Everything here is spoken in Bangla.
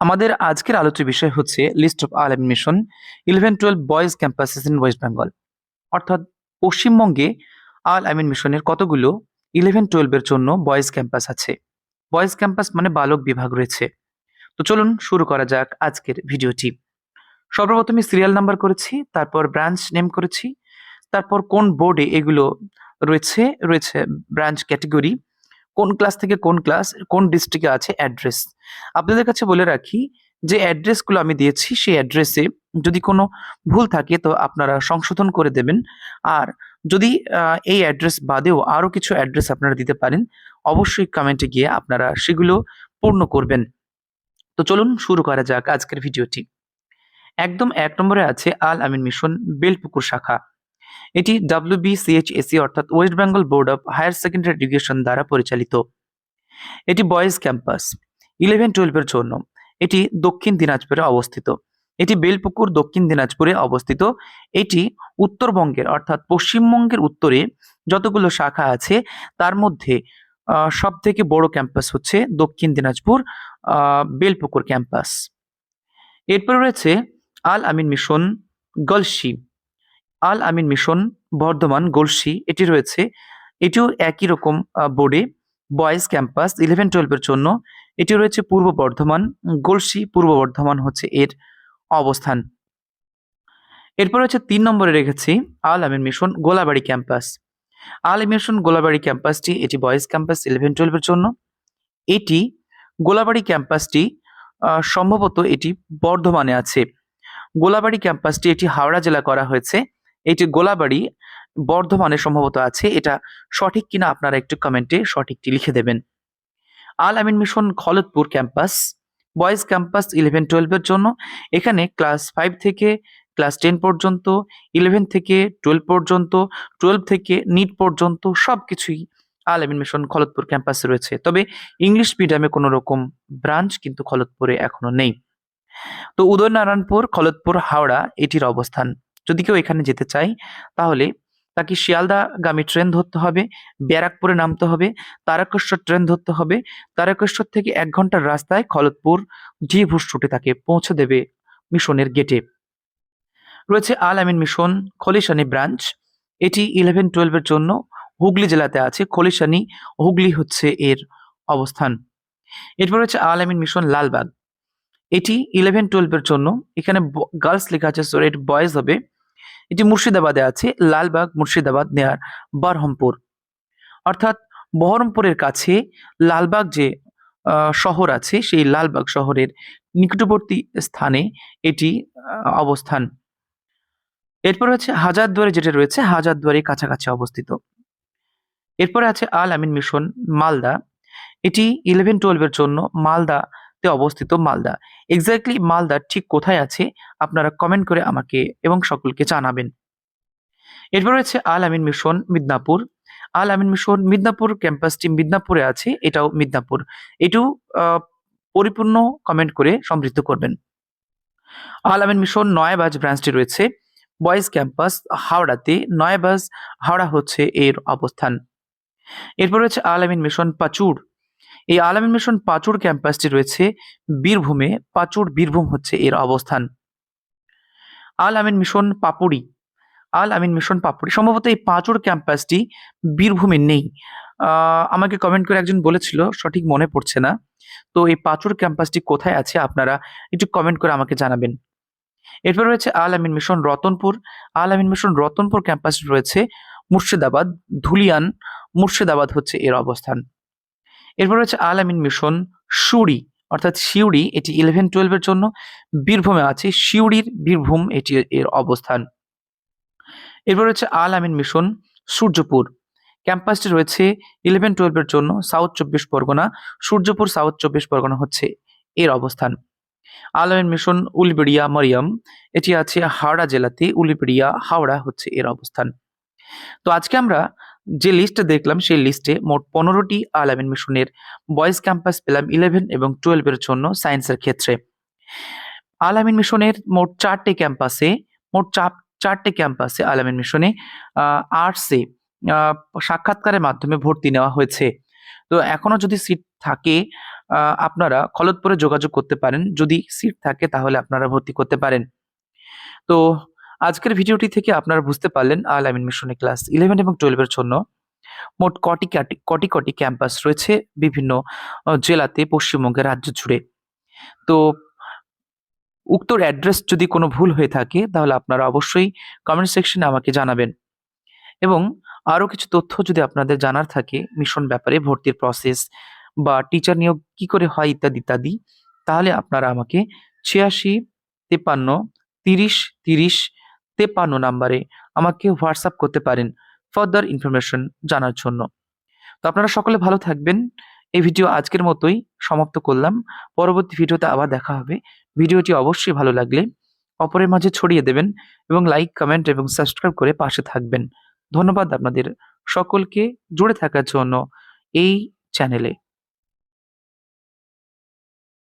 আমাদের আজকের আলোচ্য বিষয় হচ্ছে list of Al mission eleven twelve boys campuses in West Bengal অর্থাৎ পশ্চিমবঙ্গে আল আমিন মিশনের কতগুলো ইলেভেন টুয়েলভের জন্য বয়েজ ক্যাম্পাস আছে? বয়েজ ক্যাম্পাস মানে বালক বিভাগ রয়েছে। তো চলুন শুরু করা যাক আজকের ভিডিওটি। সর্বপ্রথমে সিরিয়াল নাম্বার করেছি, তারপর ব্রাঞ্চ নেম করেছি, তারপর কোন বোর্ডে এগুলো রয়েছে রয়েছে ব্রাঞ্চ ক্যাটেগরি কোন ক্লাস থেকে কোন ক্লাস কোন ডিস্ট্রিক্টে আছে অ্যাড্রেস আপনাদের কাছে বলে রাখি যে অ্যাড্রেসগুলো আমি দিয়েছি, সেই অ্যাড্রেসে যদি কোনো ভুল থাকে তো আপনারা সংশোধন করে দেবেন। আর যদি এই অ্যাড্রেস বাদেও আরও কিছু অ্যাড্রেস আপনারা দিতে পারেন, অবশ্যই কমেন্টে গিয়ে আপনারা সেগুলো পূর্ণ করবেন। তো চলুন শুরু করা যাক আজকের ভিডিওটি একদম এক নম্বরে আছে আল আমিন মিশন, বেলপুকুর শাখা। এটি ডাব্লিউবিসিএইচএসি অর্থাৎ West Bengal board of higher secondary education দ্বারা পরিচালিত। এটি বয়েজ ক্যাম্পাস ইলেভেন টুয়েলভের জন্য। এটি দক্ষিণ দিনাজপুরে অবস্থিত। এটি বেলপুকুর দক্ষিণ দিনাজপুরে অবস্থিত। এটি উত্তরবঙ্গের অর্থাৎ পশ্চিমবঙ্গের উত্তরে যতগুলো শাখা আছে, তার মধ্যে সব থেকে বড় ক্যাম্পাস হচ্ছে দক্ষিণ দিনাজপুর বেলপুকুর ক্যাম্পাস এরপর রয়েছে আল আমিন মিশন গলসি আল আমিন মিশন, বর্ধমান, গলসি, এটি রয়েছে। এটিও একই রকম বোর্ডে বয়েজ ক্যাম্পাস ইলেভেন টুয়েলভের জন্য। এটি রয়েছে পূর্ব বর্ধমান, গলসি, পূর্ব বর্ধমান হচ্ছে এর অবস্থান। এরপর হচ্ছে তিন নম্বরে রেখেছি Al Amin mission, Golabari campus Al mission, Golabari ক্যাম্পাসটি এটি বয়েজ ক্যাম্পাস ইলেভেন টুয়েলভের জন্য। এটি গোলাবাড়ি ক্যাম্পাসটি সম্ভবত এটি বর্ধমানে আছে। গোলাবাড়ি ক্যাম্পাসটি এটি হাওড়া জেলা করা হয়েছে। এটি গোলাবাড়ি বর্ধমানে সম্ভবত আছে, এটা সঠিক কিনা আপনারা একটু কমেন্টে সঠিকটি লিখে দেবেন। Al Amin mission Khaldapur campus, boys campus eleven টুয়েলভের জন্য। এখানে ক্লাস ফাইভ থেকে ক্লাস টেন পর্যন্ত ইলেভেন থেকে টুয়েলভ পর্যন্ত টুয়েলভ থেকে নিট পর্যন্ত সব কিছুই আল আমিন মিশন খলদপুর ক্যাম্পাসে রয়েছে। তবে ইংলিশ মিডিয়ামে কোনো রকম ব্রাঞ্চ কিন্তু খলদপুরে এখনও নেই। তো উদয়নারায়ণপুর খলদপুর হাওড়া, এটির অবস্থান। যদি কেউ এখানে যেতে চায়, তাহলে তাকে শিয়ালদাগামী ট্রেন ধরতে হবে, ব্যারাকপুরে নামতে হবে, তারকেশ্বর ট্রেন ধরতে হবে, তারকেশ্বর থেকে এক ঘণ্টার রাস্তায় খলদপুর জি ভুসরুটে তাকে পৌঁছে দেবে মিশনের গেটে। রয়েছে আল আমিন মিশন, খলিশানি ব্রাঞ্চ। এটি ইলেভেন টুয়েলভের জন্য হুগলি জেলাতে আছে, খলিশানি, হুগলি হচ্ছে এর অবস্থান। এরপর রয়েছে আল আমিন মিশন, লালবাগ। এটি ইলেভেন টুয়েলভের জন্য। এখানে গার্লস লেখা আছে সরি বয়েজ হবে। এটি মুর্শিদাবাদে আছে, লালবাগ, মুর্শিদাবাদ, নেয়ার বহরমপুর অর্থাৎ বহরমপুরের কাছে লালবাগ যে শহর আছে, সেই লালবাগ শহরের নিকটবর্তী স্থানে এটি অবস্থান। এরপর হচ্ছে হাজারদুয়ারি যেটা রয়েছে, হাজারদুয়ারি কাছাকাছি অবস্থিত। এরপরে আছে আল আমিন মিশন, মালদা। এটি ইলেভেন টুয়েলভের জন্য মালদাতে অবস্থিত মালদা। এক্স্যাক্টলি মালদা ঠিক কোথায় আছে আপনারা কমেন্ট করে আমাকে এবং সকলকে জানাবেন। এরপর রয়েছে আল আমিন মিশন মিদনাপুর। আল আমিন মিশন মিদনাপুর ক্যাম্পাসটি মিদনাপুরে আছে, এটাও মিদনাপুর। এটাও পরিপূর্ণ কমেন্ট করে সমৃদ্ধ করবেন। আল আমিন মিশন নয়াবাজ ব্রাঞ্চটি রয়েছে বয়েজ ক্যাম্পাস হাওড়াতে। নয়াবাজ হাওড়া হচ্ছে এর অবস্থান। এরপর রয়েছে আল আমিন মিশন পাচুর। এই আল আমিন মিশন পাচুর ক্যাম্পাসটি রয়েছে বীরভূমে। পাচুর বীরভূম হচ্ছে এর অবস্থান। আল আমিন মিশন পাপুড়ি। আল আমিন মিশন পাপুড়ি। সম্ভবত এই পাঁচুর ক্যাম্পাসটি বীরভূমে নেই। আমাকে কমেন্ট করে একজন বলেছিল, সঠিক মনে পড়ছে না। তো এই পাঁচুর ক্যাম্পাসটি কোথায় আছে আপনারা একটু কমেন্ট করে আমাকে জানাবেন। এরপর রয়েছে আল আমিন মিশন রতনপুর। আল আমিন মিশন রতনপুর ক্যাম্পাসটি রয়েছে মুর্শিদাবাদ। ধুলিয়ান মুর্শিদাবাদ হচ্ছে এর অবস্থান। এরপর হচ্ছে আল আমিন মিশন সুরি, অর্থাৎ শিউড়ি এটি ইলেভেন টুয়েলভের জন্য বীরভূমে আছে। শিউড়ির বীরভূম, এটি এর অবস্থান। এরপর হচ্ছে আল আমিন মিশন সূর্যপুর। ক্যাম্পাসটি রয়েছে ইলেভেন টুয়েলভের জন্য সাউথ চব্বিশ পরগনা। সূর্যপুর সাউথ চব্বিশ পরগনা হচ্ছে এর অবস্থান। আল আমিন মিশন উলবেড়িয়া, মরিয়ম, এটি আছে হাওড়া জেলাতে, উলিবেড়িয়া, হাওড়া হচ্ছে এর অবস্থান। তো আজকে আমরা যে লিস্টটা দেখলাম, সেই লিস্টে মোট পনেরোটি আল আমিন মিশনের বয়েজ ক্যাম্পাস পেলাম ইলেভেন এবং টুয়েলভের জন্য সায়েন্সের ক্ষেত্রে। আল আমিন মিশনের মোট চারটে ক্যাম্পাসে মোট চাপ- চারটে ক্যাম্পাসে আল আমিন মিশনে আর্টসে সাক্ষাৎকারের মাধ্যমে ভর্তি নেওয়া হয়েছে। তো এখনও যদি সিট থাকে আপনারা খলতপুরে যোগাযোগ করতে পারেন। যদি সিট থাকে, তাহলে আপনারা ভর্তি করতে পারেন। তো আজকের ভিডিওটি থেকে আপনারা বুঝতে পারলেন আল আমিন মিশনে ক্লাস ইলেভেন এবং টুয়েলভের জন্য মোট কটি কাটি কটি ক্যাম্পাস রয়েছে বিভিন্ন জেলাতে পশ্চিমবঙ্গের রাজ্য জুড়ে। তো উক্ত অ্যাড্রেস যদি কোনো ভুল হয়ে থাকে, তাহলে আপনারা অবশ্যই কমেন্ট সেকশনে আমাকে জানাবেন। এবং আরও কিছু তথ্য যদি আপনাদের জানার থাকে মিশন ব্যাপারে, ভর্তির প্রসেস বা টিচার নিয়োগ কি করে হয় ইত্যাদি ইত্যাদি, তাহলে আপনারা আমাকে ছিয়াশি, তেপান্ন, তিরিশ তিরিশ তেপান্ন নাম্বারে আমাকে হোয়াটসঅ্যাপ করতে পারেন ফার্দার ইনফরমেশন জানার জন্য। তো আপনারা সকলে ভালো থাকবেন। এই ভিডিও আজকের মতোই সমাপ্ত করলাম। পরবর্তী ভিডিওতে আবার দেখা হবে। ভিডিওটি অবশ্যই ভালো লাগলে অপরের মাঝে ছড়িয়ে দেবেন এবং লাইক, কমেন্ট এবং সাবস্ক্রাইব করে পাশে থাকবেন। ধন্যবাদ আপনাদের সকলকে। জুড়ে থাকার জন্য এই চ্যানেলে।